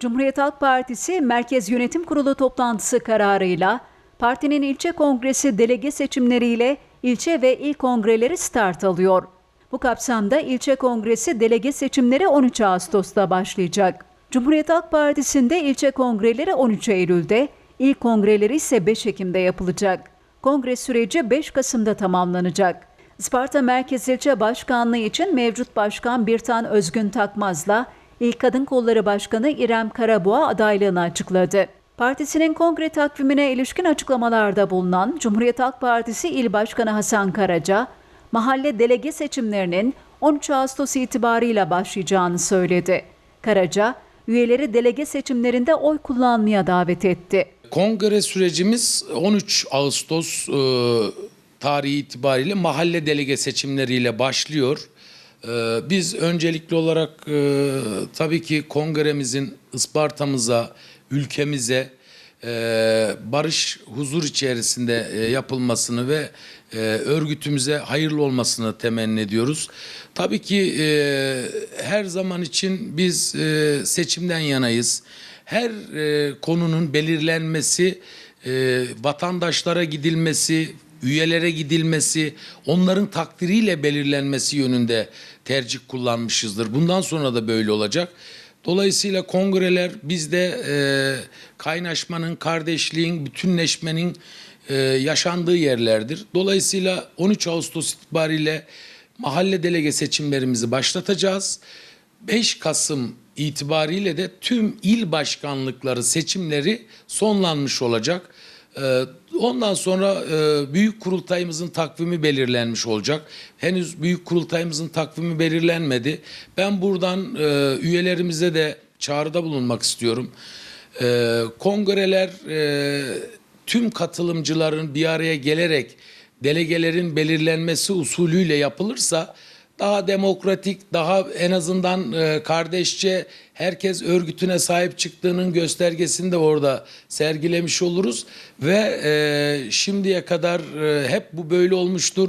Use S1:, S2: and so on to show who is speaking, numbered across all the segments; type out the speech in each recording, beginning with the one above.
S1: Cumhuriyet Halk Partisi Merkez Yönetim Kurulu toplantısı kararıyla partinin ilçe kongresi delege seçimleriyle ilçe ve il kongreleri start alıyor. Bu kapsamda ilçe kongresi delege seçimleri 13 Ağustos'ta başlayacak. Cumhuriyet Halk Partisi'nde ilçe kongreleri 13 Eylül'de, il kongreleri ise 5 Ekim'de yapılacak. Kongre süreci 5 Kasım'da tamamlanacak. Isparta Merkez İlçe Başkanlığı için mevcut başkan Birtan Özgün Takmaz'la İl Kadın Kolları Başkanı İrem Karaboğa adaylığını açıkladı. Partisinin kongre takvimine ilişkin açıklamalarda bulunan Cumhuriyet Halk Partisi İl Başkanı Hasan Karaca, mahalle delege seçimlerinin 13 Ağustos itibarıyla başlayacağını söyledi. Karaca, üyeleri delege seçimlerinde oy kullanmaya davet etti.
S2: Kongre sürecimiz 13 Ağustos e, tarihi itibariyle mahalle delege seçimleriyle başlıyor. E, biz öncelikli olarak e, tabii ki kongremizin Isparta'mıza, ülkemize e, barış, huzur içerisinde e, yapılmasını ve örgütümüze hayırlı olmasını temenni ediyoruz. Tabii ki her zaman için biz seçimden yanayız. Her konunun belirlenmesi, vatandaşlara gidilmesi, üyelere gidilmesi, onların takdiriyle belirlenmesi yönünde tercih kullanmışızdır. Bundan sonra da böyle olacak. Dolayısıyla kongreler bizde e, kaynaşmanın, kardeşliğin, bütünleşmenin e, yaşandığı yerlerdir. Dolayısıyla 13 Ağustos itibariyle mahalle delege seçimlerimizi başlatacağız. 5 Kasım itibariyle de tüm il başkanlıkları seçimleri sonlanmış olacak. Ee, Ondan sonra e, büyük kurultayımızın takvimi belirlenmiş olacak. Henüz büyük kurultayımızın takvimi belirlenmedi. Ben buradan e, üyelerimize de çağrıda bulunmak istiyorum. E, Kongreler tüm katılımcıların bir araya gelerek delegelerin belirlenmesi usulüyle yapılırsa daha demokratik, daha en azından e, kardeşçe herkes örgütüne sahip çıktığının göstergesini de orada sergilemiş oluruz ve e, şimdiye kadar e, hep bu böyle olmuştur.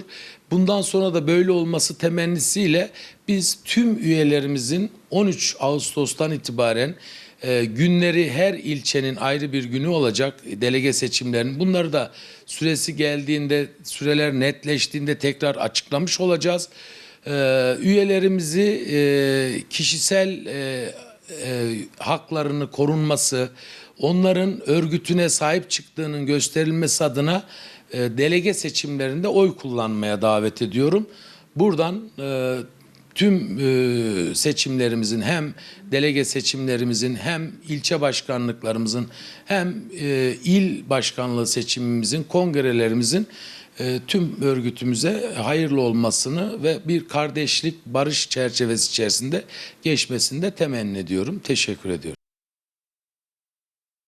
S2: Bundan sonra da böyle olması temennisiyle biz tüm üyelerimizin 13 Ağustos'tan itibaren günleri her ilçenin ayrı bir günü olacak delege seçimlerinin. Bunları da süresi geldiğinde, süreler netleştiğinde tekrar açıklamış olacağız. Ee, üyelerimizi e, kişisel e, e, haklarını korunması, onların örgütüne sahip çıktığının gösterilmesi adına e, delege seçimlerinde oy kullanmaya davet ediyorum. Buradan tüm seçimlerimizin hem delege seçimlerimizin hem ilçe başkanlıklarımızın hem il başkanlığı seçimimizin kongrelerimizin e, tüm örgütümüze hayırlı olmasını ve bir kardeşlik barış çerçevesi içerisinde geçmesini de temenni ediyorum. Teşekkür ediyorum.